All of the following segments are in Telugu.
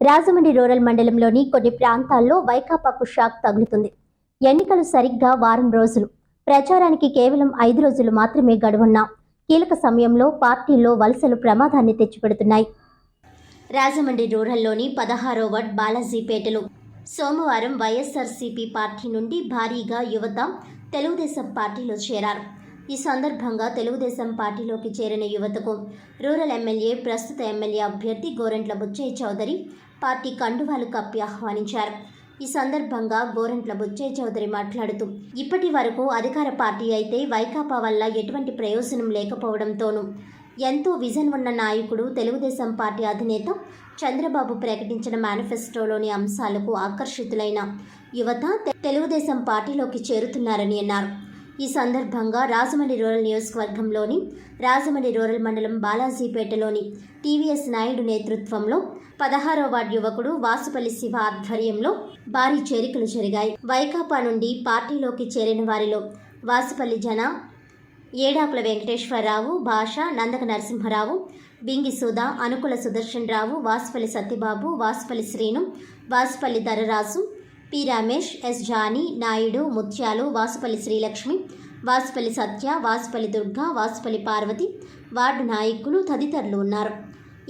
రాజమండ్రి రూరల్ మండలంలోని కొన్ని ప్రాంతాల్లో వైకాపాకు షాక్ తగులుతుంది. ఎన్నికలు సరిగ్గా వారం రోజులు. ప్రచారానికి కేవలం ఐదు రోజులు మాత్రమే గడువున్నా కీలక సమయంలో పార్టీల్లో వలసలు ప్రమాదాన్ని తెచ్చిపెడుతున్నాయి. రాజమండ్రి రూరల్లోని పదహారో వార్డ్ బాలాజీపేటలో సోమవారం వైఎస్ఆర్సీపీ పార్టీ నుండి భారీగా యువత తెలుగుదేశం పార్టీలో చేరారు. ఈ సందర్భంగా తెలుగుదేశం పార్టీలోకి చేరిన యువతకు రూరల్ ఎమ్మెల్యే ప్రస్తుత ఎమ్మెల్యే అభ్యర్థి గోరంట్ల బుచ్చయ్య చౌదరి పార్టీ కండువాలు కప్పి ఆహ్వానించారు. ఈ సందర్భంగా గోరంట్ల బుచ్చయ్య చౌదరి మాట్లాడుతూ ఇప్పటి వరకు అధికార పార్టీ అయితే వైకాపా వల్ల ఎటువంటి ప్రయోజనం లేకపోవడంతోనూ ఎంతో విజన్ ఉన్న నాయకుడు తెలుగుదేశం పార్టీ అధినేత చంద్రబాబు ప్రకటించిన మేనిఫెస్టోలోని అంశాలకు ఆకర్షితులైన యువత తెలుగుదేశం పార్టీలోకి చేరుతున్నారని అన్నారు. ఈ సందర్భంగా రాజమండ్రి రూరల్ నియోజకవర్గంలోని రాజమండ్రి రూరల్ మండలం బాలాజీపేటలోని టీవీఎస్ నాయుడు నేతృత్వంలో పదహారో వార్డు యువకుడు వాసుపల్లి శివ ఆధ్వర్యంలో భారీ చేరికలు జరిగాయి. వైకాపా నుండి పార్టీలోకి చేరిన వారిలో వాసుపల్లి జన Edakula Venkateswara Rao Basha Nandaka Narasimha Rao Bingi Sudha Anukula Sudarshan Rao Vasupalli Satyababu Vasupalli Srinu Vasupalli Dhararaju P Ramesh S Jani Naidu Mutyalu Vasupalli Srilakshmi Vasupalli Satya Vasupalli Durga Vasupalli Parvathi ward నాయకులు తదితరులు ఉన్నారు.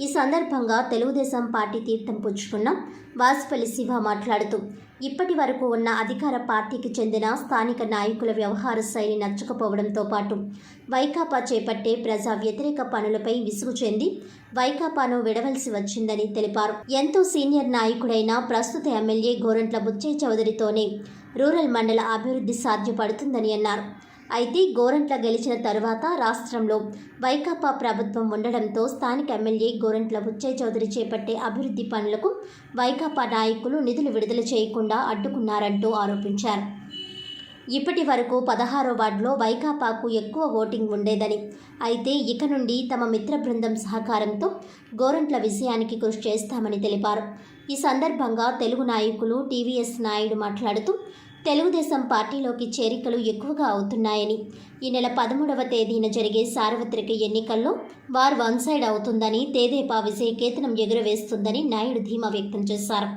ఈ సందర్భంగా తెలుగుదేశం పార్టీ తీర్థం పుచ్చుకున్న. వాసుపల్లి శివ మాట్లాడుతూ ఇప్పటి వరకు ఉన్న అధికార పార్టీకి చెందిన స్థానిక నాయకుల వ్యవహార శైలి నచ్చకపోవడంతో పాటు వైకాపా చేపట్టే ప్రజా వ్యతిరేక పనులపై విసుగు చెంది వైకాపాను విడవలసి వచ్చిందని తెలిపారు. ఎంతో సీనియర్ నాయకుడైన ప్రస్తుత ఎమ్మెల్యే గోరంట్ల బుచ్చయ్య చౌదరితోనే రూరల్ మండల అభివృద్ధి సాధ్యపడుతుందని అన్నారు. అయితే గోరంట్ల గెలిచిన తరువాత రాష్ట్రంలో వైకాపా ప్రభుత్వం ఉండడంతో స్థానిక ఎమ్మెల్యే గోరంట్ల బుచ్చయ్య చౌదరి చేపట్టే అభివృద్ధి పనులకు వైకాపా నాయకులు నిధులు విడుదల చేయకుండా అడ్డుకున్నారంటూ ఆరోపించారు. ఇప్పటి వరకు పదహారో వార్డులో వైకాపాకు ఎక్కువ ఓటింగ్ ఉండేదని అయితే ఇక నుండి తమ మిత్ర బృందం సహకారంతో గోరంట్ల విజయానికి కృషి చేస్తామని తెలిపారు. ఈ సందర్భంగా తెలుగు నాయకులు టీవీఎస్ నాయుడు మాట్లాడుతూ తెలుగుదేశం పార్టీలోకి చేరికలు ఎక్కువగా అవుతున్నాయని ఈ నెల పదమూడవ తేదీన జరిగే సార్వత్రిక ఎన్నికల్లో వారు వన్ సైడ్ అవుతుందని తేదేపా విజయకేతనం ఎగురవేస్తుందని నాయుడు ధీమా వ్యక్తం చేశారు.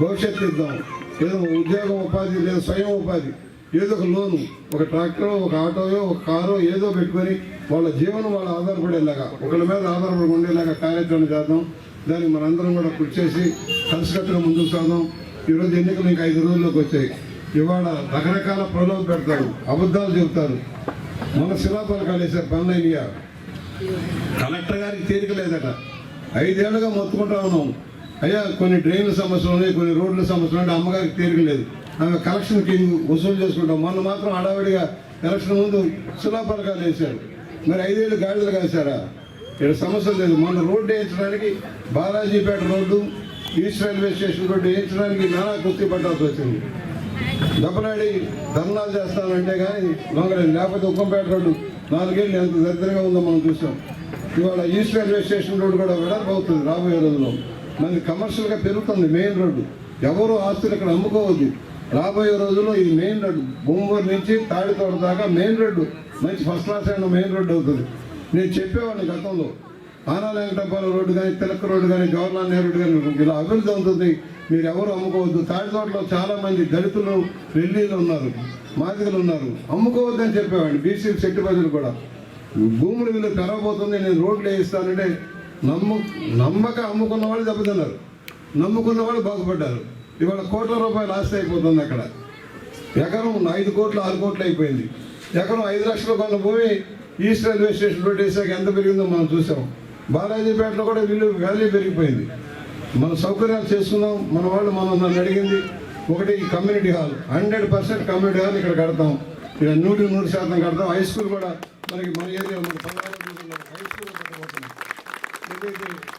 భవిష్యత్తు ఇద్దాం. ఏదో ఉద్యోగం ఉపాధి లేదా స్వయం ఉపాధి. ఏదో ఒక లోను ఒక ట్రాక్టర్ ఒక ఆటోయో ఒక కారో ఏదో పెట్టుకొని వాళ్ళ జీవనం వాళ్ళు ఆధారపడేలాగా ఒకళ్ళ మీద ఆధారపడి ఉండేలాగా కార్యక్రమం చేద్దాం. దానికి మనందరం కూడా కృషి చేసి కలిసికట్టుగా ముందుకు సాగుదాం. ఈరోజు ఎన్నికలు ఇంకా ఐదు రోజుల్లోకి వచ్చాయి. ఇవాళ రకరకాల ప్రలోభ పెడతారు అబద్ధాలు చెబుతారు. మన శిలాపలకాలు వేశారు పనులైనయా కలెక్టర్ గారికి తీరిక లేదట. ఐదేళ్ళుగా మొత్తుకుంటా ఉన్నాం. అయ్యా కొన్ని డ్రైన్ల సమస్యలు ఉన్నాయి కొన్ని రోడ్ల సమస్యలు ఉన్నాయి అమ్మగారికి తీరిక లేదు. ఆమె కలెక్షన్ కింగ్ వసూలు చేసుకుంటాం. మొన్న మాత్రం హడావిడిగా ఎలక్షన్ ముందు శిలాపలకాలు వేశారు. మరి ఐదేళ్ళు గాడిదలు కాశారా? ఇక్కడ సమస్య లేదు. మొన్న రోడ్డు వేయించడానికి Balajipeta road east railway station road వేయించడానికి నానా కుస్తీ పట్టాల్సి వచ్చింది. దెబ్బలాడి ధర్నాలు చేస్తానంటే కానీ లొంగలేదు లేకపోతే ఉక్కంపేట రోడ్డు నాలుగేళ్ళు ఎంత దగ్గరగా ఉందో మనం చూసాం ఇవాళ ఈస్ట్ రైల్వే స్టేషన్ రోడ్డు కూడా వెడల్పు అవుతుంది రాబోయే రోజుల్లో. మనకి కమర్షియల్గా పెరుగుతుంది మెయిన్ రోడ్డు. ఎవరు ఆస్తులు ఇక్కడ అమ్ముకోవద్దు. రాబోయే రోజుల్లో ఇది మెయిన్ రోడ్డు భూమూరు నుంచి తాడితోట దాకా మెయిన్ రోడ్డు మంచి ఫస్ట్ క్లాస్ అయిన మెయిన్ రోడ్డు అవుతుంది. నేను చెప్పేవాడిని గతంలో. ఆనా వెంకటపాలెం రోడ్డు కానీ తిలక్ రోడ్డు కానీ జవహర్లాల్ నెహ్రూ రోడ్డు కానీ ఇలా అభివృద్ధి అవుతుంది. మీరు ఎవరు అమ్ముకోవద్దు తాడితోటలో చాలామంది దళితులు రెల్లీలు ఉన్నారు మాదిగలు ఉన్నారు. అమ్ముకోవద్దని చెప్పేవాడిని. బీసీ చెట్టు ప్రజలు కూడా. భూముల విలువ పెరగబోతుంది నేను రోడ్లు వేయిస్తానంటే నమ్ము నమ్మక అమ్ముకున్న వాళ్ళు దెబ్బతిన్నారు. నమ్ముకున్న వాళ్ళు బాగుపడ్డారు. ఇవాళ కోట్ల రూపాయలు ఆస్తి అయిపోతుంది అక్కడ. ఎకరం ఐదు కోట్లు ఆరు కోట్లు అయిపోయింది. ఎకరం ఐదు లక్షలు కొన్న భూమి ఈస్ట్ రైల్వే స్టేషన్ రోడ్ వేసాక ఎంత పెరిగిందో మనం చూసాం. బాలాజీపేటలో కూడా వీళ్ళు వాల్యూ పెరిగిపోయింది. మన సౌకర్యాలు చేస్తున్నాం. మన వాళ్ళు మనం నన్ను అడిగింది. ఒకటి community hall. Hundred percent community hall ఇక్కడ కడతాం. ఇక్కడ నూటికి నూరు శాతం కడతాం. హై స్కూల్ కూడా మనకి మన ఏరియా మన హై స్కూల్ కట్టబోతున్నాం